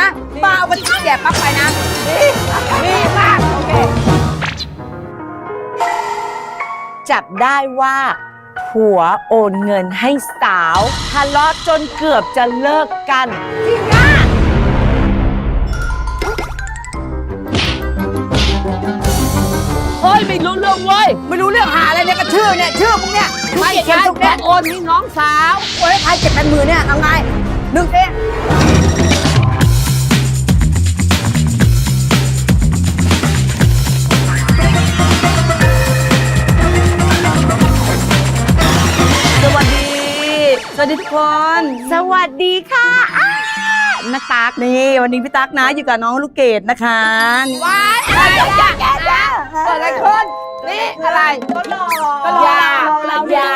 นะป้าเอาไปแจกปั๊บไปนะดีดีมากโอเคจับได้ว่าผัวโอนเงินให้สาวทะเลาะจนเกือบจะเลิกกันเฮ้ยไม่รู้เรื่องเว้ยไม่รู้เรื่องหาอะไรเนี่ยก็ชื่อเนี่ยชื่อมึงเนี่ยไม่เขียใช่นทุกแม่แม่โอนให้น้องสาวโอ้ยใครเจ็บเป็นมือเนี่ยทำไงหนึ่งเอง วัสดีทุกคน สวัสดีค่ะอ้านาตากนี่วันนี้พี่ตั๊กนะอยู่กับน้องลูกเกดนะคะว้ายอะไรอย่าอย่าอย่าเกิดอะไรขึ้นนี่อะไรก็รออย่าอย่า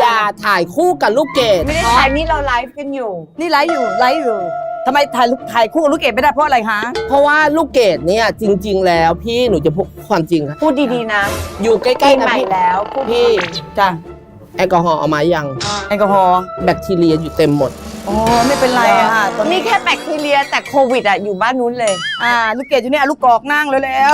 อย่าถ่ายคู่กับลูกเกดไม่ได้ถ่ายนี่เราไลฟ์กันอยู่ นี่ไลฟ์อยู่ไลฟ์อยู่ทำไมถ่ายลูกถ่ายคู่กับลูกเกดไม่ได้เพราะอะไรคะ เพราะว่าลูกเกดเนี่ยจริง ๆ แล้วพี่หนูจะพูดความจริงค่ะพูดดีๆนะ อยู่ใกปีล้ๆนะใหม่พี่แล้วพูดพี่จ้ะ แอลกอฮอล์เอามายังแอลกอฮอล์แบคทีเรียอยู่เต็มหมดโอ้ไม่เป็นไรอะค่ะตอนมีนี้แค่แบคทีเรียแต่โควิดอะอยู่บ้านนู้นเลย อ่าลูกเกดอยู่เนี่ยลูกกอกนั่งเลยแล้ว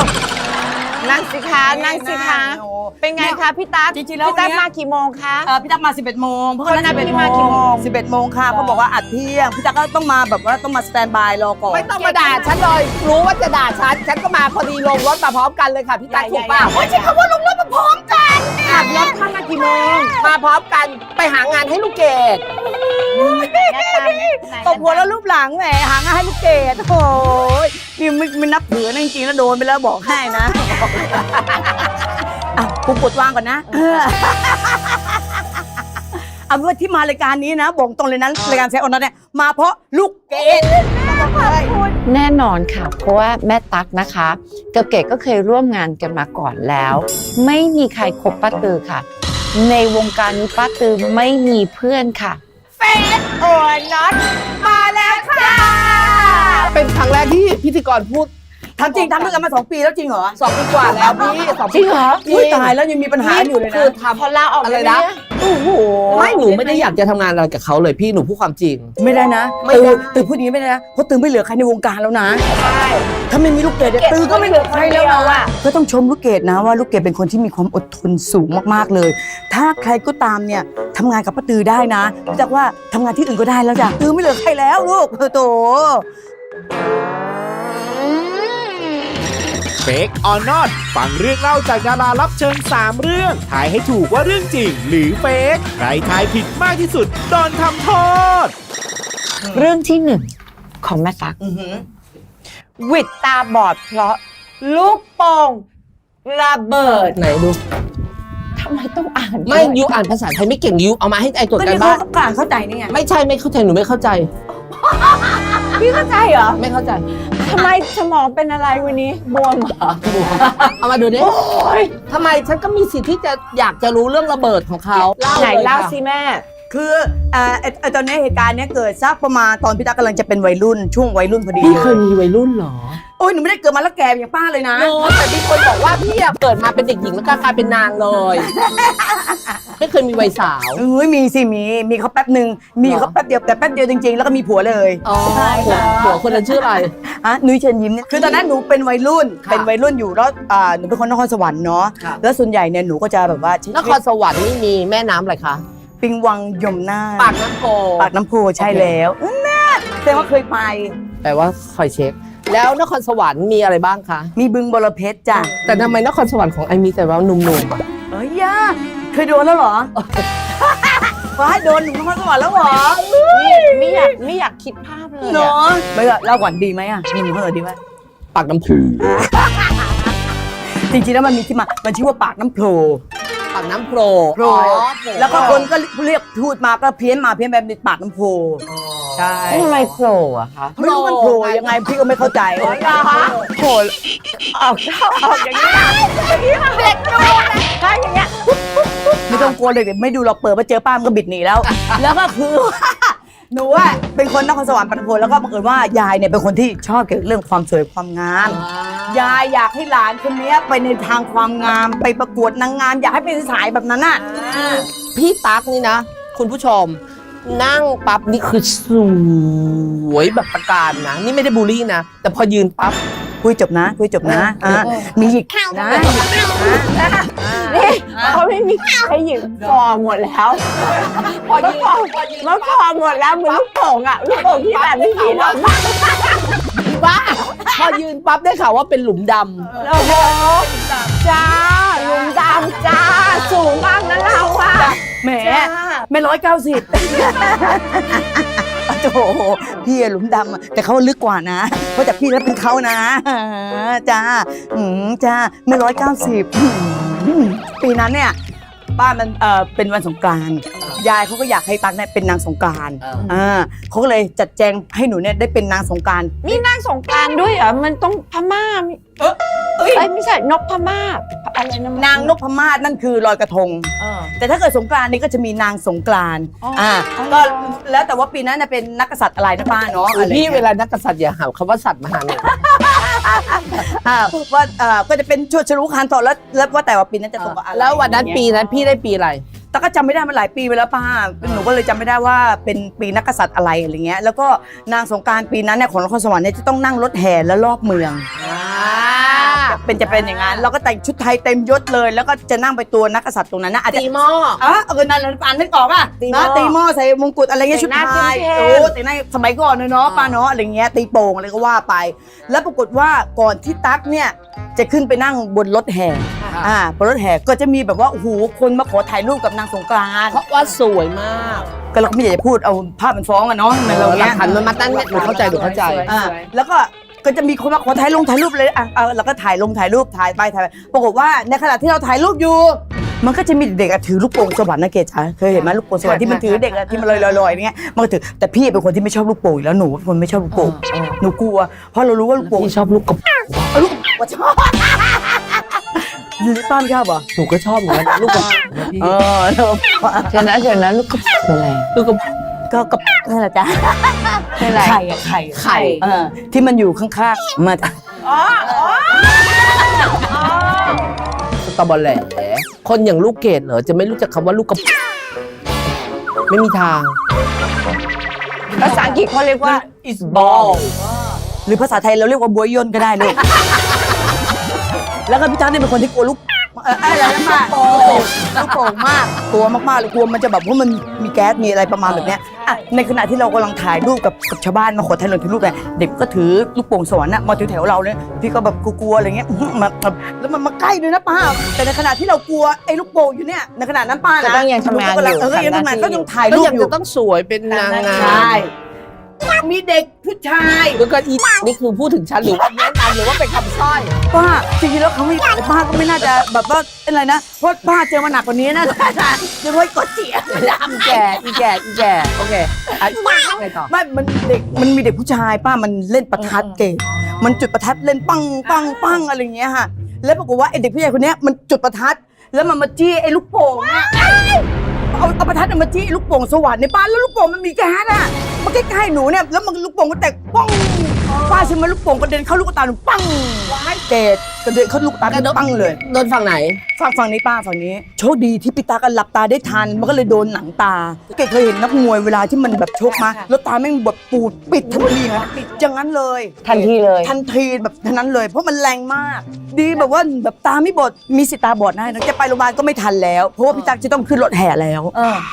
นั่งสิคะนั่งสิคะ โอ้ เป็นไงคะพี่ตั๊กจริงๆแล้วพี่ตั๊กเนี่ย มากี่โมงคะ เออพี่ตั๊กมา 11 โมงเพราะเขานัดพี่มากี่โมง 11 โมงค่ะเขาบอกว่าอัดเที่ยงพี่ตั๊กก็ต้องมาแบบว่าต้องมาสแตนบายรอก่อนไม่ต้องมาด่าฉันเลย รู้ว่าจะด่าฉัน ฉันก็มาพอดีลงรถมาพร้อมกันเลยค่ะพี่ตั๊กถูกป่ะไม่ใช่คำว่าลงรถมาพร้อมกันขับรถเข้ามากี่โมง มาพร้อมกันไปหางานให้ลูกเกดตบหัวแล้วรูปหลังแหมหางานให้ลูกเกดโอ้ยนี่ไม่ไม่นับถือนะจริงๆแล้วโดนไปแล้วบอกให้นะอะกูกดวางก่อนนะเออเอาเป็นว่าที่มารายการนี้นะบอกตรงเลยนะรายการแซออนนัทเนี่ยมาเพราะลูกเกดแน่นอนค่ะ เพราะว่าแม่ตั๊กนะคะกับเกดก็เคยร่วมงานกันมาก่อนแล้ว ไม่มีใครคบป้าตือค่ะ ในวงการนี้ป้าตือไม่มีเพื่อนค่ะ เฟสโอนน็อตมาแล้วค่ะ เป็นครั้งแรกที่พิธีกรพูด ทำจริงทำด้วยกันมาสองปีแล้วจริงเหรอสองปีกว่าแล้วพี่สองจริงเหรออุ้ยตายแล้วยังมีปัญหาอยู่เลยคืนะ อทำพอลาออกอะไรแล้วนะเนี่ยโอ้โหไม่หนูไม่ได้อยากจะทำงานอะไรกับเขาเลยพี่หนูพูดความจริง ไม่ได้นะไม่ตืได้อตือพูดอย่างนี้ไม่ได้นะเพราะตือไม่เหลือใครในวงการแล้วนะถ้าไม่มีลูกเกดเนี่ยตือก็ไม่เหลือใครแล้วนะก็ต้องชมลูกเกดนะว่าลูกเกดเป็นคนที่มีความอดทนสูงมากๆเลย ถ้าใครก็ตามเนี่ยทำงานกับป้าตือได้นะรู้จักว่าทำงานที่อื่นก็ได้แล้วจ้ะตือไม่เหลือใครแล้วลูกโต เฟกออนนอตฟังเรื่องเล่าจากดารารับเชิญ 3 เรื่องทายให้ถูกว่าเรื่องจริง หรือเฟกใครทายผิดมากที่สุดโดนทำโทษ เรื่องที่หนึ่งของแม่ตั๊กอื้อหือวิดตาบอดเพราะลูกโป่งระเบิดไหนดู ทำไมต้องอ่านไม่ยูอ่านภาษาไทยไม่เก่งยูเอามาให้ไอตรวจก็กันนี่บ้าเขานกลางเข้าใจนี่ไงไม่ใช่ไม่เข้าใจหนูไม่เข้าใจ พี่เข้าใจเหรอไม่เข้าใจทำไมสมองเป็นอะไรวันนี้บวมเหรอเอามาดูดิทำไมฉันก็มีสิทธิ์ที่จะอยากจะรู้เรื่องระเบิดของเขาไหนยเล่าค่ะสิแม่ คือเอ่อไอ้ไอ้ตอนนี้เหตุการณ์เนี้ยเกิดสักประมาณตอนพี่ตั๊กกำลังจะเป็นวัยรุ่นช่วงวัยรุ่นพอดีพี่เคยมีวัยรุ่นเหรอ โอ้ยหนูไม่ได้เกิดมาแล้วแก่อย่างป้าเลยนะโน้แต่มีคนบอกว่าพี่อะเกิดมาเป็นเด็กหญิงแล้วก็กลายเป็นนางเลย ไม่เคยมีวัยสาว เอ้ยมีสิมีมีเขาแป๊บหนึ่งมีเขาแป๊บเดียวแต่แป๊บเดียวจริงๆ แล้วก็มีผัวเลย อ๋อหัวหัวคนนั้นชื่ออะไร อะนุ้ยเชิญยิ้มเนี่ยคือตอนนั้นหนูเป็นวัยรุ่นค่ะเป็นวัยรุ่นอยู่แล้วอ่าหนูเป็นคนนครสวรรค์เนาะค่ะ แล้วส่วนใหญ่เนี่ยหนูก็จะแบบว่าใช้นครสวรรค์นี่มีแม่น้ำอะไรคะ ปิงวังยมนาถปากน้ำโพปากน้ำโพใช่แล้วเออน่าแสดงว่าเคยไป แปลว่าคอยเช็ค แล้วนครสวรรค์มีอะไรบ้างคะ มีบึงบรเพชรจ้ะแต่ทำไมนครสวรรค์ของไอมีแต่ว่าหนุ่มเอ้ยย่าเคยโดนแล้วเหรอว่าให้โดนหนูนครสวรรค์แล้วเหรอไม่อยากไม่อยากคิดภาพเลยเนาอะะไม่เล่าก่อนดีไหมอะหนูเออดีไหมๆปากน้ำโพจริงๆแล้วมันมีที่มา มันชื่อว่าปากน้ำโพ ปากน้ำโพโพรอ๋อแล้วก็คนก็เรียกพูดมาก็เพี้ยนมาเพี้ยนแบบนี้ปากน้ำโพใช่ทำไมโผล่อะคะไม่รู้มันโผล่ยังไงพี่ก็ไม่เข้าใจโผล่ออกเข้าออกอย่างนี้นะอย่างนี้เด็กดูนะถ้าอย่างเงี้ยไม่ต้องกลัวเลยเดี๋ยวไม่ดูเราเปิดมาเจอป้ามนก็บิดหนีแล้ว แล้วก็คือ หนูว่าเป็นคนนครสวรรค์ปัตตานีแล้วก็บังเอิญว่ายายเนี่ยเป็นคนที่ชอบเกี่ยวกับเรื่องความสวยความงาม ยายอยากให้หลานคนเนี้ยไปในทางความงามไปประกวดนางงามอยากให้เป็นสายแบบนั้นน่ะพี่ตั๊กนี่นะ คุณผู้ชม นั่งปั๊บนี่คือสวยแบบประการนะ นี่ไม่ได้บูลลี่นะ แต่พอยืนปั๊บ คุยจบนะ คุยจบนะอะมีอีกนะ นี่เขาไม่มีใครหยิบฟอร์หมดแล้วพอยืนเมื่อฟอร์หมดแล้วเหมือนลูกโป่งอะลูกโป่งที่แบบไม่มีรอบบ้าพอยืนปั๊บได้ข่าวว่าเป็นหลุมดโอ้โหจ้าลุงดำจ้าสูงมากนะเราอะแหมไม่ร้อยเก้าสิบโอ้โหพี่อะหลุมดำอะแต่เขาลึกกว่านะ เพราะจากพี่แล้วเป็นเขานะจ้าอืมจ้าไม่ร้อยเก้าสิบปีนั้นเนี่ย ป้ามันเออเป็นวันสงกรานต์ยายเขาก็อยากให้ตั๊กเนี่ยเป็นนางสงกรานต์อ่าเขาก็เลยจัดแจงให้หนูเนี่ยได้เป็นนางสงกรานต์มีนางสงกรารด้วยเหรอมันต้องพม่ามีเอ้ยเอ้ยไม่ใช่นกพม่าอะไรนะนางนพมาศนั่นคือลอยกระทงเออแต่ถ้าเกิดสงกรานต์นี่ก็จะมีนางสงกรานต์อ๋ออ่อ่าอ๋อก็แล้วแต่ว่าปีนั้นน่ะเป็นนักกษัตริย์อะไรนะป้าเนาะำอะไรพี่เงี้ยเวลานักกษัตริย์อย่าหาคำว่าสัตว์มาหาหนู อ่าว่าเอ่อก็จะเป็นชวดชรุคานต่อแล้วแล้วว่าแต่ว่าปีนั้นจะตรงกับอะไรแล้ววันนั้นปีนั้นพี่ได้ปีอะไร แต่ก็จำไม่ได้มาหลายปีไปแล้วป้าหนูก็เลยจำไม่ได้ว่าเป็นปีนักกษัตริย์อะไรอะไรเงี้ยแล้วก็นางสงกรารปีนั้นเนี่ยของนครสวรรค์เนี่ยจะต้องนั่งรถแห่แล้วรอบเมือง เป็นจะเป็นอย่างนั้นเราก็แต่งชุดไทยเต็มยศเลย แล้วก็จะนั่งไปตัวนักกษัตริย์ตรงนั้นนะอาจจะตีหม้ออ๋อเออนั่นแหละปานนึกออกอะตีหม้อนะตีหม้อใส่มงกุฎอะไรเงี้ยชุดไทยโอ้แต่ในสมัยก่อนเนอะเนาะป้าเนาะอะไรเงี้ยตีโป่งอะไรก็ว่าไป แล้วปรากฏว่าก่อนที่ตั๊กเนี่ยจะขึ้นไปนั่งบนรถแห่อ่าบนรถแห่ก็จะมีแบบว่าโอ้โหคนมาขอถ่ายรูปกับนางสงกรานต์เพราะว่าสวยมากก็เราก็ไม่อยากจะพูดเอาภาพมันฟ้องอะเนาะมันเราหลัเงี้กยฐานมันมาตั้งเนี่ยหนูเข้าใจหนูเข้าใจอ่าแล้วก็ ก็จะมีคนมาขอถ่ายลงถ่ายรูปเลยอะเอาเราก็ถ่ายลงถ่ายรูปถ่ายไปถ่ายไปปรากฏว่าในขณะที่เราถ่ายรูปอยู่ มันก็จะมีเด็กอะถือลูกโป่งสวรรค์นะเกศจ๋าเคยเห็นไหมลูกโป่งสวรรค์ที่มันถือเด็กอะที่มันลอยๆๆอย่างเงี้ยมันก็ถือแต่พี่เป็นคนที่ไม่ชอบลูกโป่งอยู่แล้วหนูเป็นคนไม่ชอบลูกโป่งหนูกลัวเพราะเรารู้ว่าลูกโป่งพี่ชอบลูกกระเอาลูกว่าชอบหรือป้าไม่ชอบเหรอหนูก็ชอบเหมือนกันลูกกระพี่เออแล้วเดี๋ยวนะเดี๋ยวนะลูกกระปุกอะไรลูกกระ ก็ก็นั่นแหละจ้ะเป็นอะไร ไข่อะไข่ไข่ เออที่มันอยู่ข้างๆมาสตรอเบอร์แหล่คนอย่างลูกเกดเหรอจะไม่รู้จักคำว่าลูกกระไม่มีทาง ภาษาอังกฤษเขาเรียกว่า is ball หรือภาษาไทยเราเรียกว่าบวยย่นก็ได้ลูกแล้วก็พี่จ้าเนี่ยเป็นคนที่กลัวลูกเอ่ออะไรนะมากลูกโป่งมากกลัวมากๆเลยกลัวมันจะแบบว่ามันมีแก๊สมีอะไรประมาณแบบเนี้ย อะในขณะที่เรากำลังถ่ายรูปกับกับชาวบ้านมาขอถ่ายรูปถ่ายรูปเนี่ยเด็กก็ถือลูกโป่งสวรรค์น่ะมาแถวๆเราเนี่ยพี่ก็แบบกลัวๆอะไรเงี้ยอื้อหือมามาแล้วมันมาใกล้ด้วยนะป้าแต่ในขณะที่เรากลัวไอ้ลูกโป่งอยู่เนี่ยในขณะนั้นป้านะก็ต้องยังทำงานอยู่เออยังทำงานก็ยังถ่ายก็รูปยังอยู่จะต้องสวยเป็นนางงามใช่มีเด็กผู้ชายแล้วก็อีนี่คือพูดถึงฉันหรือว่าแนะนำ หรือว่าเป็นคำสร้อยป้าจริงๆแล้วเขาไม่ป้าก็ไม่น่าจะแบบว่าเป็นอะไรนะเพราะป้าเจอมาหนักกว่านี้นะจะไว้กดเจียอีแก่อีแก่อีแก่โอเคอะไงต่อไม่มันเด็กมันมีเด็กผู้ชายป้ามันเล่นประทัดเก่งมันจุดประทัดเล่นปังปังปังอะไรอย่างเงี้ยค่ะแล้วปรากฏว่าไอเด็กผู้ชายคนเนี้ยมันจุดประทัดแล้วมันมาจี้ไอ้ลูกโป่งอะ เอาเอาประทัดน่ะมาจี้ลูกโป่งสวรรค์ในบ้านแล้วลูกโป่งมันมีแก๊สอะมันใกล้ๆหนูเนี่ยแล้วมันลูกโป่งก็แตกป้องป้าใช่ไหมลูกโป่งกระเด็นเข้าลูกตาหนูปังเกดกระเด็นเข้าลูกตาหนูปังเลยโดนฝั่งไหน ฝั่งฝั่งนี้ป้าฝั่งนี้โชคดีที่พี่ตากันหลับตาได้ทันมันก็เลยโดนหนังตาเกดเคยเห็นนักมวยเวลาที่มันแบบชกมาแล้วตาแม่งแบบปูดปิดทันทีนะอย่างนั้นเลย ทันทีเลย ทันทีแบบทันนั้นเลย เพราะมันแรงมาก ดีแบบว่าแบบตาไม่บอดมีสิทธิ์ตาบอดได้นะจะไปโรงพยาบาลก็ไม่ทันแล้ว เพราะว่าพี่ตั๊กจะต้องขึ้นรถแห่แล้ว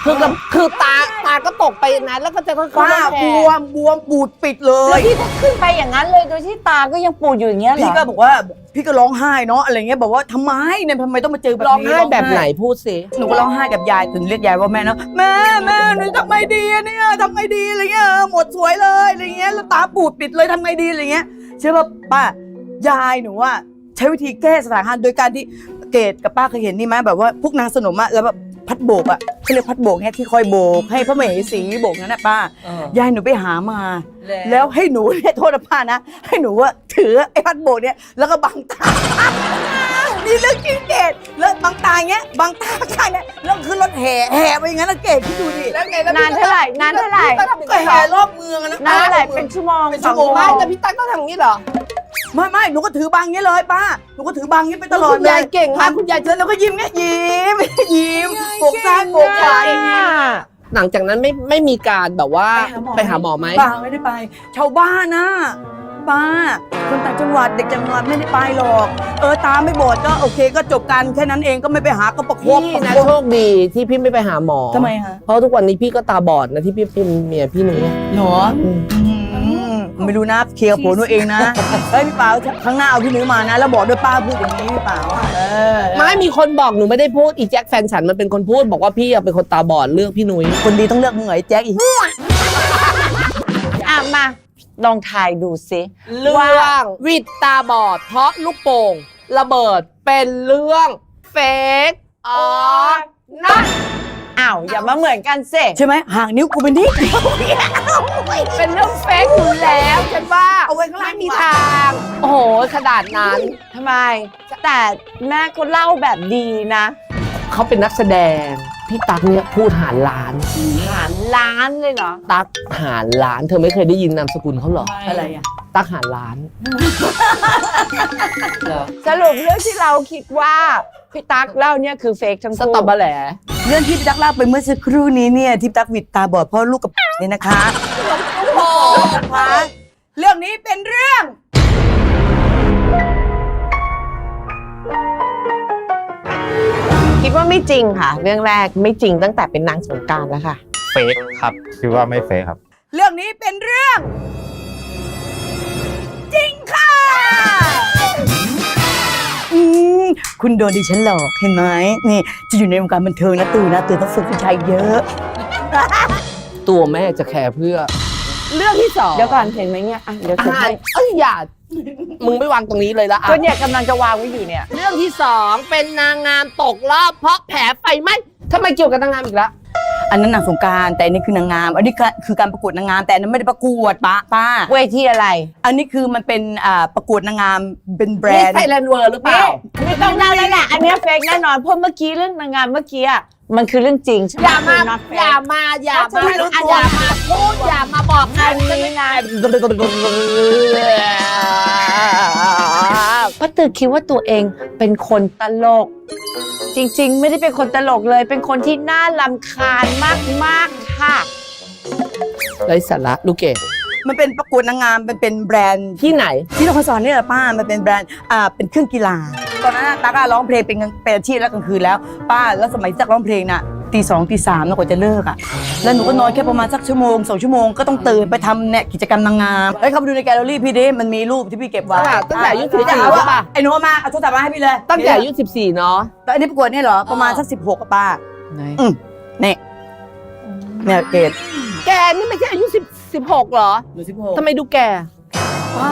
คือกับคือตาตาก็ตกไปนั้นแล้วก็จะค่อยๆป้าแผ่บวมบวมปูดปิดเลแล้วย พี่ก็ขึ้นไปอย่างนั้นเลยโดยที่ตาก็ยังปูดอยู่อย่างเงี้ยเหรพี่อก็บอกว่าพี่ก็ร้องไห้เนาะอะไรเงี้ยบอกว่าทำไมเนี่ยทำไมต้องมาเจอแบบร้องนี้ไห้แบบไหนพูดสิหนูก็ร้องไห้กับยายถึงเรียกยายว่าแม่เนาะแม่แม่หนูทำไงดีอะเนี่ยทำไงดีอะไรเงี้ยหมดสวยเลยอะไรเงี้ยแล้วตาปูดปิดเลยทำไงดีอะไรเงี้ยเชื่อป่ะป้ายายหนูอะใช้วิธีแก้สถานการณ์โดยการที่เกดกับป้าเคยเห็นนี่ไหมแบบว่าพวกนางสนมอะแล้วแบบ พัดโบกอะเขาเรียกพัดโบกเนี่ยที่คอยโบกให้พระมเหสีโบกนั่นแหละป้ายายหนูไปหามา แล้วให้หนูเนี่ยโทษนะป้านะ ให้หนูว่าถือไอ้พัดโบกเนี่ยแล้วก็บังตา นี่เรื่องจริงเกดแล้วบังตาอย่างเงี้ยบังตาข้างเนี่ยแล้วขึ้นรถแห่แห่ไปอย่างนั้นนะเกดคิดดูดิ แล้วไงแล้วนานเท่าไหร่นานเท่าไหร่ก็แห่รอบเมืองอะนะนานเท่าไหร่เป็นชั่วโมงเป็นชั่วโมงไม่แต่พี่ตั๊กก็ทำอย่างนี้เหรอ ไม่ไม่หนูก็ถือบังอย่างเงี้ยเลยป้าหนูก็ถือบังอย่างเงี้ยไปตลอดคุณยายเก่งมากคุณยายเจอแล้วก็ยิ้มเงี้ยยิ้ม ยิ้มโบกซ้ายโบกขวาอย่างเงี้ย หลังจากนั้นไม่ไม่มีการแบบว่าไปหาหมอไหม ป้าไม่ได้ไป ชาวบ้านนะ ป้า คนต่างจังหวัดเด็กจังหวัดไม่ได้ไปหรอก เออตาไม่บอดก็โอเคก็จบกันแค่นั้นเองก็ไม่ไปหาก็ประคบพี่ประนะคบโชคดีที่พี่ไม่ไปหาหมอทำไมฮะเพราะทุกวันนี้พี่ก็ตาบอดนะที่พี่เป็นเมียพี่นุ้ยหรอไม่รู้นะเคลียร์กับผัวตัวเองนะเฮ้ยพี่เปาครั้งหน้าเอาพี่นุ้ยมานะ แล้วบอกด้วยป้าพูดอย่างนี้พี่เปาเออไม่มีคนบอกหนูไม่ได้พูดอีแจ็คแฟนฉันมันเป็นคนพูดบอกว่าพี่อะเป็นคนตาบอดเลือกพี่นุ้ยคนดีต้องเลือกมึงเหรอไอ้แจ็คอีกอะมา ลองทายดูสิเรื่องวิดตาบอดเพราะลูกโป่งระเบิดเป็นเรื่องเฟกออนั่นอ้าวอย่ามาเหมือนกันสิใช่ไหมห่างนิ้วกูเป็นที่เป็นเรื่องเฟกอยู่แล้วฉันว่าเอาไว้ข้างล่างไม่มีทาง โอ้โหขนาดนั้น ทำไม แต่แม่ก็เล่าแบบดีนะ เขาเป็นนักแสดง พี่ตั๊กเนี่ยพูดหารล้าน หารล้านเลยเหรอ ตั๊กหารล้าน เธอไม่เคยได้ยินนามสกุลเขาเหรอ อะไรอะ ตั๊กหารล้านสรุปเรื่องที่เราคิดว่าพี่ตั๊กเล่าเนี่ยคือเฟกทั้งสคู่ตอเบอร์แหลเรื่องที่พี่ตั๊กเล่าไปเมื่อสักครู่นี้เนี่ยที่พี่ตั๊กหวิดตาบอดเพราะลูกกับเนี่ยนะคะคะเรื่องนี้เป็นเรื่อง คิดว่าไม่จริงค่ะ เรื่องแรกไม่จริงตั้งแต่เป็นนางสงกรารแล้วค่ะ เฟกครับคิดว่าไม่เฟกครับ เรื่องนี้เป็นเรื่อง จริงค่ะอืมคุณโดนดิฉันหลอกเห็นไหมนี่จะอยู่ในวงการบันเทิงนะตื่นนะตื่นต้องฝึกผู้ชายเยอะ ตัวแม่จะแคร์เพื่อ เรื่องที่สองเดี๋ยวก่อนเห็นไหมเนี่ยอะเดี๋ยวอาฉันหารให้เอ้ยอย่า มึงไม่วางตรงนี้เลยละอะก็เนี่ยกำลังจะวางไว้อยู่เนี่ย เรื่องที่สองเป็นนางงามตกรอบเพราะแผลไฟไหม้ทำไมเกี่ยวกับนางงามอีกแล้วอันนั้นนางสงกรารแต่อันนี้คือนางงาม อันนี้คือคือการประกวดนางงาม แต่อันนั้นไม่ได้ประกวดป้าป้า เวทีอะไร อันนี้คือมันเป็นอ่าประกวดนางงามเป็นแบรนี่นด์ไทยแลนด์เวิร์หรือเปล่า ไม่ต้องเล่าแล้วแหละอันเนี้ยเฟกแน่นอนเพราะเมื่อกี้เรื่องนางงามเมื่อกี้อะ มันคือเรื่องจริงใช่ไหอย่ามา not fake อย่ามา อย่ามาไม่รู้ตัวอย่ามาพูดอย่ามาบอกอันนี้นะป้าตือคิดว่าตัวเองเป็นคนตลก จริง ๆ ไม่ได้เป็นคนตลกเลย เป็นคนที่น่าลำคาญมากๆค่ะ ไรสาระลูกเกด มันเป็นประกวดนางงาม มันเป็นแบรนด์ที่ไหน ที่นครสวรรค์นี่แหละป้า มันเป็นแบรนด์อ่าเป็นเครื่องกีฬา ตอนนั้นน่ะตั๊กอะร้องเพลงเป็นเป็นอาชีพแล้วกลางคืนแล้ว ป้าแล้วสมัยที่ตั๊กร้องเพลงน่ะตีสองตีสามแล้วกว่าจะเลิกอะ แล้วหนูก็นอนแค่ประมาณสักชั่วโมงสองชั่วโมงก็ต้องตื่นไปทำเนี่ยกิจกรรมนางงามเฮ้ยเข้าไปดูในแกลเลอรี่พี่ดิมันมีรูปที่พี่เก็บไว้ตั้งแต่อายุพี่14จะหาว่าใช่ปะ ไอ้หนูเอามาเอาโทรศัพท์มาให้พี่เลยตั้งแต่อายุ14 เนาะแต่อันนี้ประกวดเนี่ยเหรอประมาณสักสิบหกอะป้า อืมเนี่ยเนี่ยเกดแกนี่ไม่ใช่อายุ10 16เหรอหนูสิบหกทำไมดูแก่ป้า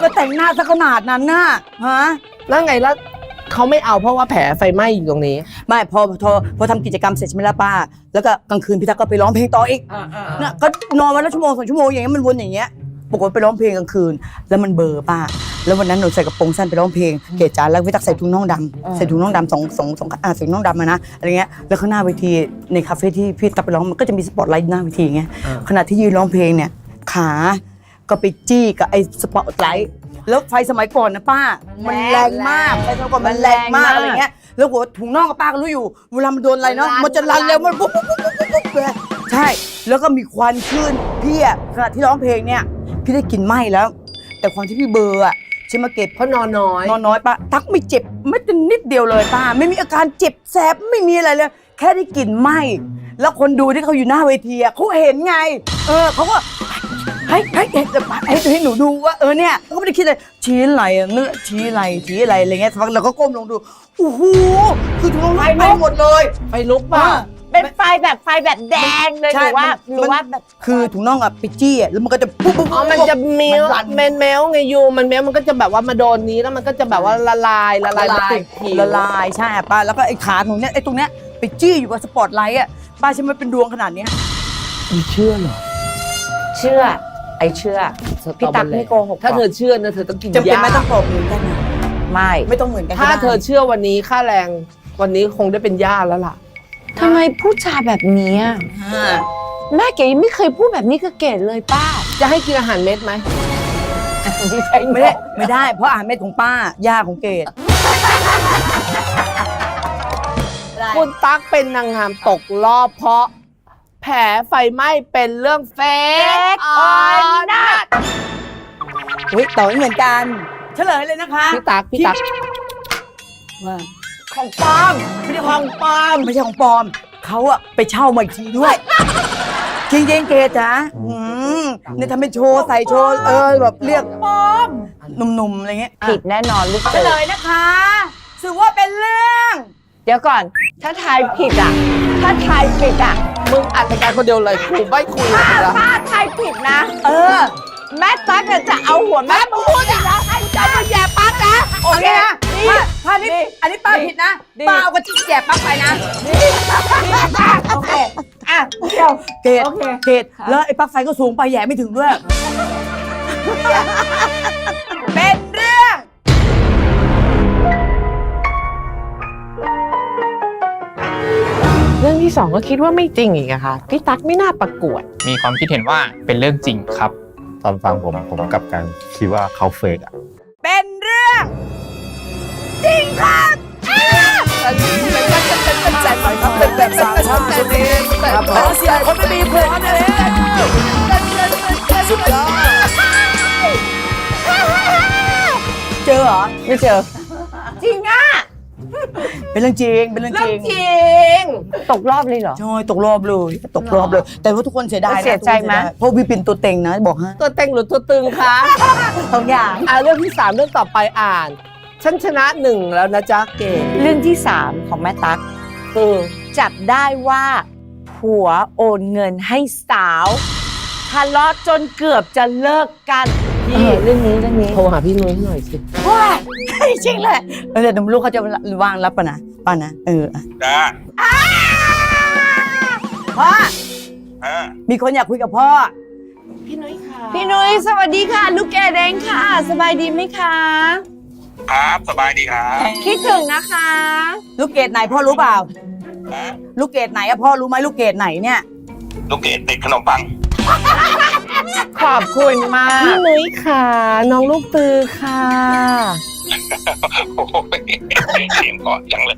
ก็แต่งหน้าซะขนาดนั้นน่ะฮะแล้วไงแล้วเขาไม่เอาเพราะว่าแผลไฟไหม้อยู่ตรงนี้ ไม่พอพอพอทำกิจกรรมเสร็จใช่ไหมล่ะป้า แล้วก็กลางคืนพี่ตั๊กก็ไปร้องเพลงต่ออีกเนี่ยก็นอนวันละชั่วโมงสองชั่วโมงอย่างเงี้ยมันวนอย่างเงี้ย ปรากฏไปร้องเพลงกลางคืน แล้วมันเบลอร์ป้า แล้ววันนั้นหนูใส่กระโปรงสั้นไปร้องเพลงเกจจานแล้วพี่ตั๊กใส่ถุงน่องดำใส่ถุงน่องดำสองสองสองอ่าใส่ถุงน่องดำมานะอะไรเงี้ยแล้วข้างหน้าเวทีในคาเฟ่ที่พี่ตั๊กไปร้องมันก็จะมีสปอตไลท์หน้าเวทีอย่างเงี้ยอ่าขณะที่ยืนร้องเพลงเนี่ยขาก็ไปจี้กับไอ้สปอตไลท์แล้วไฟสมัยก่อนนะป้า มันแรงมากไฟสมัยก่อนมันแรงมากอะไรเงี้ยแล้วหัวถุงน่องกับป้าก็รู้อยู่เวลามันโดนอะไรเนาะมันจะรันเร็วมันปุ๊บปุ๊บปุ๊บปุ๊บปุ๊บเลยใช่ แล้วก็มีควันขึ้นพี่อะขณะที่ร้องเพลงเนี่ย พี่ได้กลิ่นไหม้แล้ว แต่ความที่พี่เบลอร์อะใช่ไหมาเก็บเพราะนอนน้อย นอนน้อยป้าตักไม่เจ็บไม่แต่นิดเดียวเลยป้าไม่มีอาการเจ็บแสบไม่มีอะไรเลย แค่ได้กลิ่นไหม้แล้วคนดูที่เขาอยู่หน้าเวทีอะเขาเห็นไง เออเขาก็ให้ให้ให้ให้ให้หนูดูว่าเออเนี่ยเขาก็ไม่ได้คิดเลยชี้อะไรอะเนื้อชี้อะไรชี้อะไรอะไรเงี้ยสักพักเราก็ก้มลงดูโอ้โหคือถุงลมไหม้หมดเลยไฟลุกป่ะ เป็นไฟแบบไฟแบบแดงเลยหใช่รือว่ามันหรือว่าแบบคือถุงน่องอะไปจี้อะแล้วมันก็จะปุ๊บปุ๊บอ๋อมันจะเมลรันแมนแมวไงยูมันแมวมันก็จะแบบว่ามาโดนนี้แล้วมันก็จะแบบว่าละลายละลายละมาลายติดผิวละลายใช่ป้าแล้วก็ไอ้ขาหนูเนี่ยไอ้ตรงเนี้ยไปจี้อยู่กับสปอตไลท์อะป้าใช่ไหมเป็นดวงขนาดเนี้ยมีเชื่อเหรอเชื่อ ไอเชื่อพี่ตั๊กไม่โกหกถ้าหรอกเธอเชื่อนะเธอต้องกินจำเป็นยาไม่ต้องปลอบเหมือนกันนะไม่ไม่ต้องเหมือนกันก็ถ้าได้เธอเชื่อวันนี้ค่าแรงวันนี้คงได้เป็นย่าแล้วล่ะ ทำไมพูดจาแบบนี้อะอ่าแม่เก๋ยังไม่เคยพูดแบบนี้กับเก๋เลยป้า จะให้กินอาหารเม็ดไหมไม่ได้ไม่ได้ เพราะอาหารเม็ดของป้าย่าของเกดคุณตั๊กเป็นนางงามตกรอบเพราะ แผลไฟไหม้เป็นเรื่องเฟกออนนัดอุ้ยต่อเหมือนกัน เฉลยเลยนะคะ พี่ตักพี่ตักว่า ของปลอมไม่ใช่ของปลอมไม่ใช่ของปลอม เขาอะไปเช่ามาอีกทีด้วย จริงๆเกจ้ะอืมเนี่ยทำเป็นโชว์ใส่โชว์เออแบบเรียกปลอมหนุ่มๆอะไรเงี้ยผิดแน่นอนลูกเฉลยนะคะถือว่าเป็นเรื่องเดี๋ยวก่อน ถ้าทายผิดอะ ถ้าทายผิดอะ มึงอัดรายการคนเดียวเลยครูไม่คุยเลยถ้านะถ้าทายผิดนะ เออ แม่ตั๊กอะจะเอาหัวแม่มาพูดอีกแล้วให้จะมาแย่ปัก นะโอเคนะถ้าถ้านี่อันนี้ป้าผิดนะป้าเอากระจิกแจกปั๊บไปนะโอเคอะเดี๋ยวเกตเกตแล้วไอ้ปลั๊กไฟก็สูงไปแหย่ไม่ถึงด้วย เป็นเรื่อง เรื่องที่สองก็คิดว่าไม่จริงอีกอะค่ะพี่ตั๊กไม่น่าประกวด มีความคิดเห็นว่าเป็นเรื่องจริงครับ ตอนฟังผมผมกลับกันคิดว่าเขาเฟกอะ เป็นเรื่อง จริงครับเป็นแบบสามช่องตัวนี้ครับขอเสียงคนไม่มีเพื่อนเลยสุดยอด เจอเหรอ ไม่เจอ เป็นเรื่องจริง เป็นเรื่องจริงจริง ตกรอบเลยเหรอ ใช่ตกรอบเลย ตกรอบเลย แต่ว่าทุกคนเสียดายนะเสียใจไหม ทุกคนเสียดายเพราะวิปินตัวเต็งนะบอกให้ตัวเต็งหรือตัวตึงคะ สองอย่าง อ่าเรื่องที่สามเรื่องต่อไปอ่าน ฉันชนะหนึ่งแล้วนะจ๊ะเก๋เรื่องที่ 3 ของแม่ตั๊กคือจับได้ว่าผัวโอนเงินให้สาวทะเลาะจนเกือบจะเลิกกัน พี่เรื่องนี้เรื่องนี้โทรหาพี่นุ้ยหน่อยสิว้าจริงเลยเออเดี๋ยวหนูไม่รู้เขาจะว่างรับป่ะนะป่ะนะเอออะจ้าพ่ออ่ามีคนอยากคุยกับพ่อพี่นุ้ยสวัสดีค่ะ ลูกแกแดงค่ะ สบายดีไหมคะ ครับสบายดีครับคิดถึงนะคะ ลูกเกดไหนพ่อรู้เปล่าฮะลูกเกดไหนอะพ่อรู้ไหมลูกเกดไหนเนี่ย ลูกเกดติดขนมปัง ขอบคุณมาก พี่นุ้ยค่ะน้องลูกตือค่ะ โอ้โหเสียงเพราะจังเลย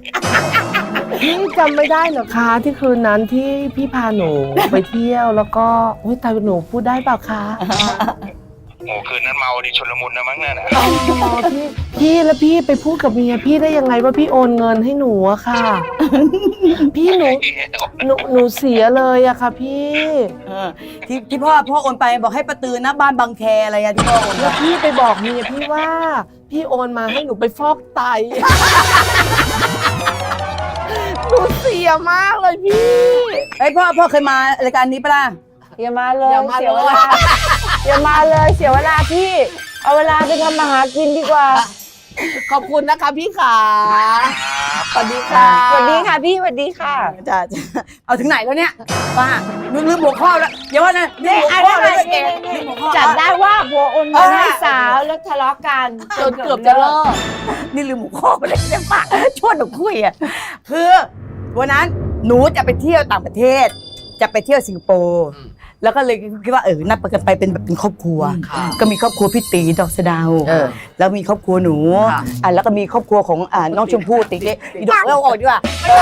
พี่จำไม่ได้เหรอคะที่คืนนั้นที่พี่พาหนูไปเที่ยวแล้วก็อุ้ยตายหนูพูดได้เปล่าคะ โอ้คืนนั้นเมาดิชนละมุนนะมั้งนั่นน่ะอ๋อพี่พี่แล้วพี่ไปพูดกับเมียพี่ได้ยังไงว่าพี่โอนเงินให้หนูอะค่ะ พี่หนูหนูหนูเสียเลยอะค่ะ พี่เออที่ที่พ่อพ่อโอนไปบอกให้ประตือนะบ้านบางแคอะไรอะที่พ่อโอนแล้วพี่ไปบอกเมียพี่ว่า พี่โอนมาให้หนูไปฟอกไตหนูเสียมากเลยพี่ ไอยพ่อพ่อเคยมารายการนี้ปะล่ะอย่ามาเลยอย่ามาเสียเวเลยลา อย่ามาเลยเสียเวลาพี่ เอาเวลาไปทำมาหากินดีกว่า ขอบคุณนะคะพี่ขาสวัสดีค่ะสวัสดีค่ะพี่สวัสดีค่ะจ้ะจ้ะเอาถึงไหนแล้วเนี่ยป้าลืมลืมหัวข้อแล้วเดี๋ยวว่านะลืมหัวข้อเลยเกดลืมหัวข้อจับได้ว่าผัวโอนเงินให้สาวแล้วทะเลาะกันจนเกือบจะเลิกนี่ลืมหัวข้อไปเลยเนี่ยป้าชวนหนูคุยอะคือวันนั้นหนูจะไปเที่ยวต่างประเทศ จะไปเที่ยวสิงคโปร์ แล้วก็เลยคิดว่าเออนัดกันไปเป็นแบบเป็นครอบครัว ก็มีครอบครัวพี่ตีดอกสะดาวเออแล้วมีครอบครัวหนูอะแล้วก็มีครอบครัวของอ่าน้องชมพู่ติ๊กเล็กอีดอกเราออกดีกว่า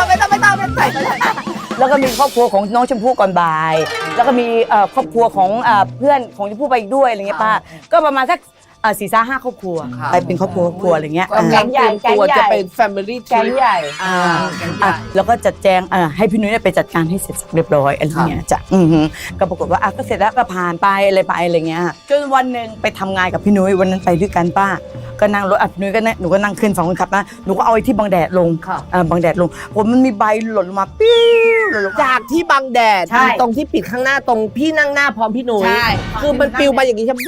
ไม่ต้องไม่ต้องไม่ต้องไม่ต้องแล้วก็มีครอบครัวของน้องชมพู่ก่อนบ่าย แล้วก็มีเอ่อครอบครัวของอ่าเพื่อนของชมพู่ไปอีกด้วยอะไรเงี้ยป้าก็ประมาณสัก สี่ซ่าห้าครอบครัวไปเป็นครอบครัวครอบครัวอะไรเงี้ยกำลัอ่างเตรียมตัวจะเป็น Family แก๊ง Trip ใหญ่ อ่าอะแล้วก็จัดแจงอ่าให้พี่นุ้ยเนี่ยไปจัดการให้เสร็จสับเรียบร้อยอะไรเงี้ยจ้ะอือหือก็ปรากฏว่าอะก็เสร็จแล้วก็ผ่านไปอะไรไปอะไรเงี้ยจนวันหนึ่งไปทำงานกับพี่นุ้ยวันนั้นไปด้วยกันป้า ก็นั่งรถอะพี่นุ้ยก็นั่งหนูก็นั่งขึ้นสองคนขับนะหนูก็เอาไอ้ที่บังแดดลงอ่าบังแดดลงผมมันมีใบหล่นลงมาปิ้วหล่นลงมา จากที่บังแดดใช่ ตรงที่ปิดข้างหน้าตรงพี่นั่งหน้าพร้อมพี่หนุ่ยใช่ คือมันปิวมาอย่างนี้ใช่ไหม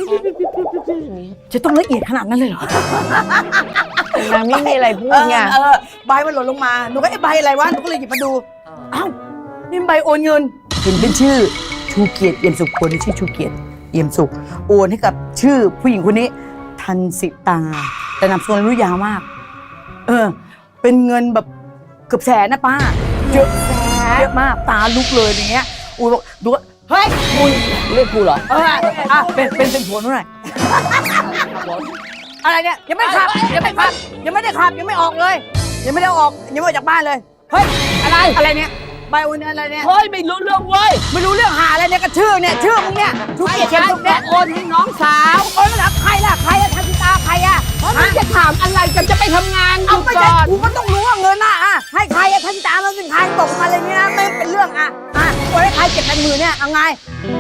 ปิ๊บปิ๊บปิ๊บปิ๊บปิ๊บปิ๊บอย่างนี้จะต้องละเอียดขนาดนั้นเลยเหรอนางไม่มีอะไรพูดไงเออเออใบมันหล่นลงมาหนูก็ไอ้ใบอะไรวะหนูก็เลยหยิบมาดูอ้าวนี่มันใบโอนเงินเห็นเป็นชื่อชูเกียรติเอี่ยมสุขคนที่ชื่อชูเกียรติเอี่ยมสุข โอนให้กับชื่อผู้หญิงคนนี้ ทันสิตา แต่นามสกุลรู้ยาวมาก เออ เป็นเงินแบบเกือบแสนนะป้าเยอะแสนเยอะมากตาลุกเลยอย่างเงี้ยอูบอกดูว่าเฮ้ยมุยเรียกกูเหรอเอออะเป็นเป็นเป็นผัวหนูหน่อย อะไรเนี่ยยังไม่ได้ขับยังไม่ขับยังไม่ได้ขับยังไม่ออกเลย ยังไม่ได้ออกยังไม่ออกจากบ้านเลยเฮ้ยอะไรอะไรเนี่ยใบโอนเงินอะไรเนี่ยเฮ้ยไม่รู้เรื่องเว้ยไม่รู้เรื่องหาอะไรเนี่ยก็ชื่อเนี่ยชื่อมึงเนี่ยทุกไม่เกียรติใช่เข็มทุกเนี่ยโอนให้น้องสาวโอนมาแล้วใครล่ะใครอะทันติตาใครอะเพราะ มันจะถามอะไรกันจะไปทำงานอเอายู่ไม่ก่ใช่อนกูก็ต้องรู้ว่าเงินน่ะอะให้ใครอะทันติตามันเป็นใครตกมาอะไรเนี่ยนะไม่เป็นเรื่องอะอะโอนให้ใครเจ็บแปดหมื่นเนี่ยเอาไง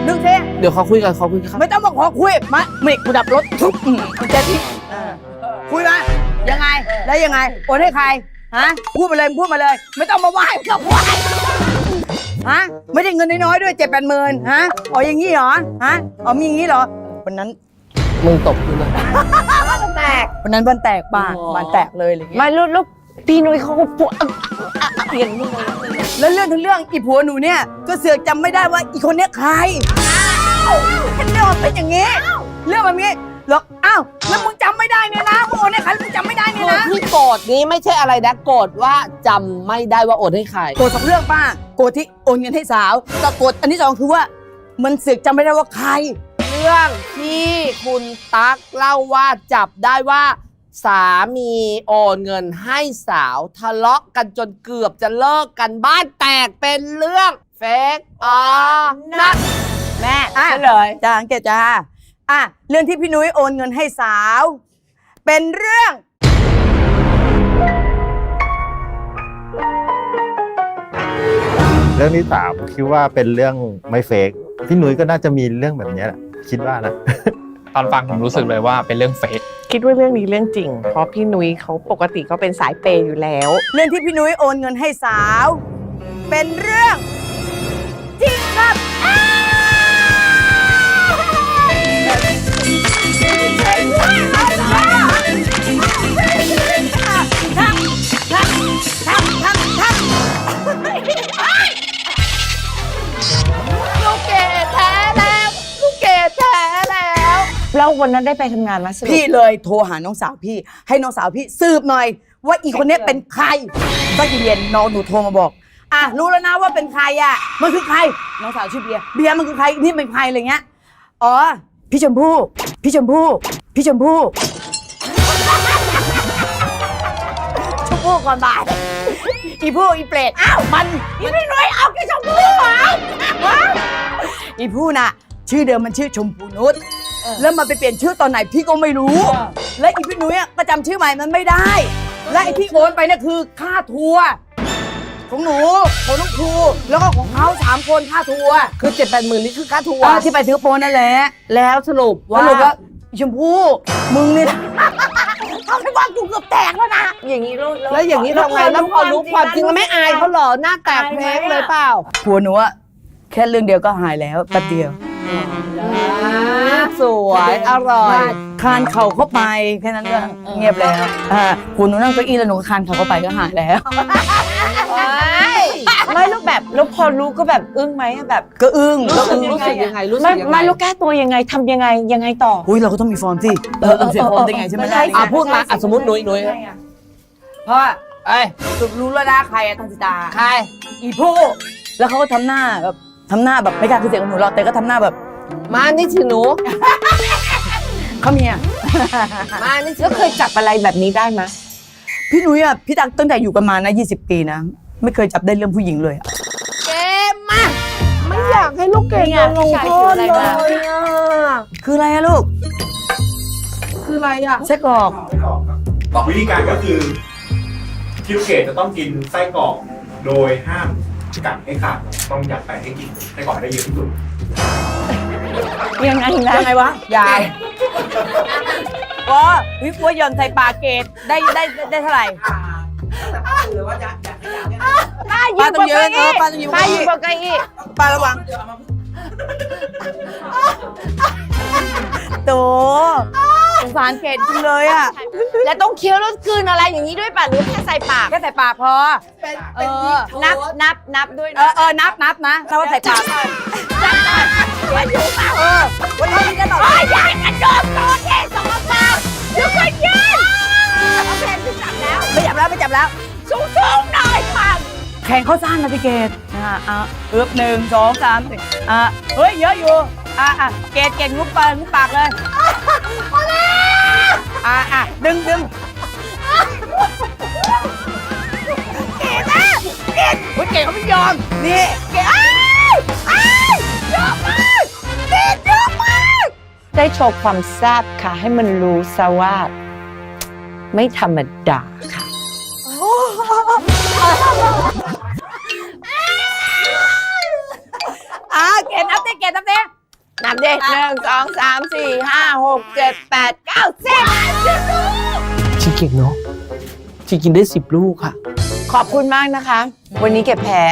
นึกซิเดี๋ยวเขาคุยกันเขาคุยกันไม่ต้องมาขอคุยมาไม่กูดับรถทุบอืมกูจะทิพคุยมายังไงแล้วยังไงโอนให้ใครฮะพูดมาเลยพูดมาเลย ไม่ต้องมาไหว้ไม่ต้องไหว้ฮะไม่ได้เงินน้อยๆด้วยเจ็ดแปดหมื่นฮะอ๋ออย่างงี้เหรอฮะอ๋อมีอย่างงี้เหรอวันนั้น มึงตบกูเลยวันนั้นวันแตกบ้านบ้านแตกเลยอะไรเงี้ยไม่รู้แล้วพี่นุ้ยเขาก็พูดอะอะอะอย่างนี้เลยแล้วเรื่องทั้งเรื่องอีผัวหนูเนี่ย ก็เสือกจำไม่ได้ว่าอีคนเนี้ยใครเรื่องมันเป็นอย่างงี้ เรื่องมันเป็นอย่างงี้แล้วอ้าวแล้วมึงจำไม่ได้เนี่ยนะมึงโอนให้ใครแล้วมึงจำไม่ได้เนี่ยคือนะที่โกรธนี้ไม่ใช่อะไรนะโกรธว่าจำไม่ได้ว่าโอนให้ใคร โกรธสองเรื่องป้าโกรธที่โอนเงินให้สาวแต่โกรธอันที่สองคือว่า มันเสือกจำไม่ได้ว่าใครเรื่องที่คุณตั๊กเล่าว่าจับได้ว่า สามีโอนเงินให้สาวทะเลาะกันจนเกือบจะเลิกกันบ้านแตกเป็นเรื่องเฟกอ๋อนักแม่อะเฉลยจ้าอังเกตจ้าอะเรื่องที่พี่นุ้ยโอนเงินให้สาว เป็นเรื่อง เรื่องที่สามคิดว่าเป็นเรื่องไม่เฟกพี่นุ้ยก็น่าจะมีเรื่องแบบเนี้ยแหละ คิดว่านะ ตอนฟังผมรู้สึกเลยว่าเป็นเรื่องเฟกคิดว่าเรื่องนี้เรื่องจริง เพราะพี่นุ้ยเขาปกติเขาเป็นสายเปย์อยู่แล้ว เรื่องที่พี่นุ้ยโอนเงินให้สาว เป็นเรื่องจริงครับอ้าว ววันนั้นได้ไปทำงานไหมาสรุปพี่เลยโทรหาน้องสาวพี่ ให้น้องสาวพี่สืบหน่อย ว่าอีคนเนี้ยเป็นใครสักเย็นน้องหนูโทรมาบอก อะรู้แล้วนะว่าเป็นใครอะมันคือใครน้องสาวชื่อเบียร์เบียร์มันคือใครนี่เป็นใครอะไรเงี้ยอ๋อพี่ชมพู่พี่ชมพู่พี่ชมพู่ชมพู่ก่อนบ่ายอีผู้อีเปรตอ้าวมันอีไม่รวยเอาแค่ชมพู่เหรออีผู้น่ะ ชื่อเดิมมันชื่อชมพูนุช แล้วมันไปเปลี่ยนชื่อตอนไหนพี่ก็ไม่รู้ และอีพี่นุ้ยอะก็จำชื่อใหม่มันไม่ได้ และไอ้ที่โอนไปเนี่ยคือค่าทัวร์ของหนูของน้องครูแล้วก็ของเขาสามคนค่าทัวร์คือเจ็ดแปดหมื่นนี่คือค่าทัวร์อ่าที่ไปสิงคโปร์นั่นแหละ แล้วสรุปว่าว่าสรุปว่าอีชมพู่มึงเนี่ยทำให้บ้านกูเกือบแตกแล้วนะอย่างนี้ลูกแล้วอย่างนี้ทำไงแล้วพอรู้ความจริงแล้วไม่อายเขาเหรอหน้าแตกเพลงเลยเปล่าผัวหนูอะแค่เรื่องเดียวก็หายแล้วแป๊บเดียว สวยอร่อยคานเข่าเข้าไปแค่นั้นก็เงียบแล้วอ่าผัวหนูนั่งเก้าอี้แล้วหนูก็คานเข่าเข้าไปก็หายแล้วไม่ลูกแบบแล้วพอรู้ก็แบบอึ้งไหมอะแบบก็อึ้งรู้สึกรู้สึกยังไงรู้สึไม่กยังไงไม่ลูกแก้ตัวยังไงทำยังไงยังไงต่ออุ้ยเราก็ต้องมีฟอร์มสิเออเออเสียฟอร์มได้ไงใช่ไหมล่ะอะพูดมาอะสมมติหนุยหนุยเพราะว่าเอ้ยสุดรู้แล้วนะใครอะทันสิตาใครอีผู้แล้วเขาก็ทำหน้าแบบ ทำหน้าแบบไม่กล้าคือเสียงของหนูหรอกแต่ก็ทำหน้าแบบมานี่ถือหนู เขาเมียมานี่ถืแล้อวเคยจับอะไรแบบนี้ได้ไหมพี่นุ้ยอะพี่ตักตั้งแต่อยู่กันมานะ 20 ปีนะ ไม่เคยจับได้เรื่องผู้หญิงเลยอะเกมมา ไม่อยากให้ลูกเกดโดนลงโทษเลยอะคืออะไรอะลูกคืออะไรอะไส้กรอกบอกวิธีการก็คือคิวเกตจะต้องกินไส้กรอกโดยห้าม กัดให้ขาดต้องยัดไปให้กินไส้กรอกได้เยอะที่สุดยังไงนะยังไงวะยายอ๋อวิปัวยอนใส่ปลาเกตได้ได้ได้ได้เท่าไหร่ป้าปลาต้องเยอะเออปลาต้องเยอะป้ายืนบนเก้าอี้ปลาระวัง โตสงสารเกตจริงเลยอะแล้วต้องเคี้ยวแล้วกลืนอะไรอย่างนี้ด้วยป่ะหรือแค่ใส่ปาก แค่ใส่ปากพอ เป็นเอเป็นอยิปนับโทษนับนับด้วยเอนะ อเออนับนับนะถ้าว่าใส่ปากวันอยู่เปล่าเออวันเท่านี้จะต่อไปยายมันโดนโดนเทสองเปล่าเดี๋ยวก็ยืนโอเคไม่จับแล้ว ไม่จับแล้วไม่จับแล้ว สูงสูงหน่อยค่ะ แข่งเขาสร้างนะพี่เกดอ่าอะเอือบหนึ่งสองสามสี่อะเฮ้ยเยอะอยู่อะอะเกดเกดงุบปากงุบปากเลยอะอะดึงดึงเกดนะเกกิดคุณเกดเขาไม่ยอมนี่เกดอ้าวอ้าวเยอะมากเกดเยอะมากได้โชว์ความแซ่บค่ะ ให้มันรู้ซะว่า ไม่ธรรมดาค่ะ เด็กหนึ่งสองสามสี่ห้าหกเจ็ดแปดเก้าสิบชิเก่งเนาะชิกินได้สิบลูกค่ะ ขอบคุณมากนะคะ วันนี้เก็บแพ้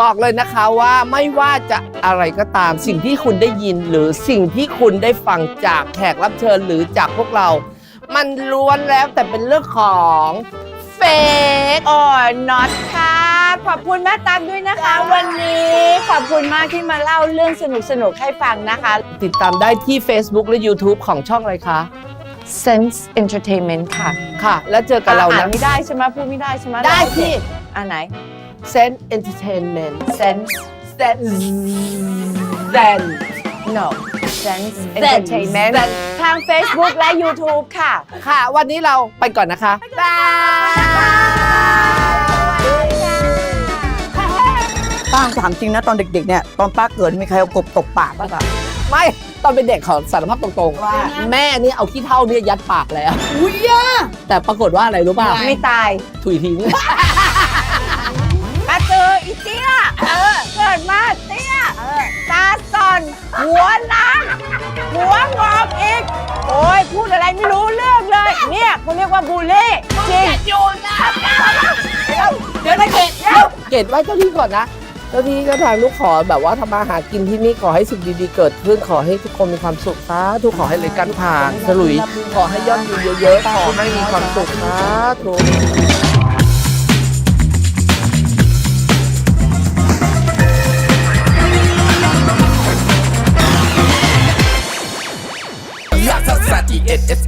บอกเลยนะคะว่าไม่ว่าจะอะไรก็ตามสิ่งที่คุณได้ยินหรือสิ่งที่คุณได้ฟังจากแขกรับเชิญหรือจากพวกเรา มันล้วนแล้วแต่เป็นเรื่องของเฟ กโอ้น็อตค่ะ ขอบคุณแม่ตั๊กด้วยนะคะ วันนี้ขอบคุณมากที่มาเล่าเรื่องสนุกๆให้ฟังนะคะ ติดตามได้ที่ Facebook และ YouTube ของช่องอะไรคะ Sense Entertainment ค่ะค่ะ แล้วเจอกับเราอ่านะนไม่ได้ใช่ไหมพูดไม่ได้ใช่ไหมได้ที่ อันไหน Sense Entertainment Sense Sense Zen no Sense Entertainment ทาง Facebook และ YouTube ค่ะ ค่ะ วันนี้เราไปก่อนนะคะบายป้าถามจริงนะตอนเด็กๆเนี่ยตอนป้าเกิดมีใครเอากบตบปากบ้างปะไม่ ตอนเป็นเด็กขอสารภาพตรงๆว่าแม่นี่เอาขี้เท่าเนี่ยยัดปากแล้วอุ้ยย่าแต่ปรากฏว่าอะไรรู้ป่ะไม่ตายถุยทิ้งมาเจออีเตี้ยเออเกิดมาเตี้ยเออตา สอนหัวล้านหัวงอกอีก โอ้ยพูดอะไรไม่รู้เรื่องเลย เนี่ยเขาเรียกว่าบูลลี่จริงอยู่นะเดี๋ยวนะเกดเดี๋ยวเกดไหว้เจ้าที่ก่อนนะเจ้าที่เจ้าทางลูกขอแบบว่าทำมาหากินที่นี่ขอให้สิ่งดีๆเกิดขึ้นขอให้ทุกคนมีความสุขสาธุขอให้เลยกันทางสลุยขอให้ยอดวิวเยอะๆขอให้มีความสุขสาธุ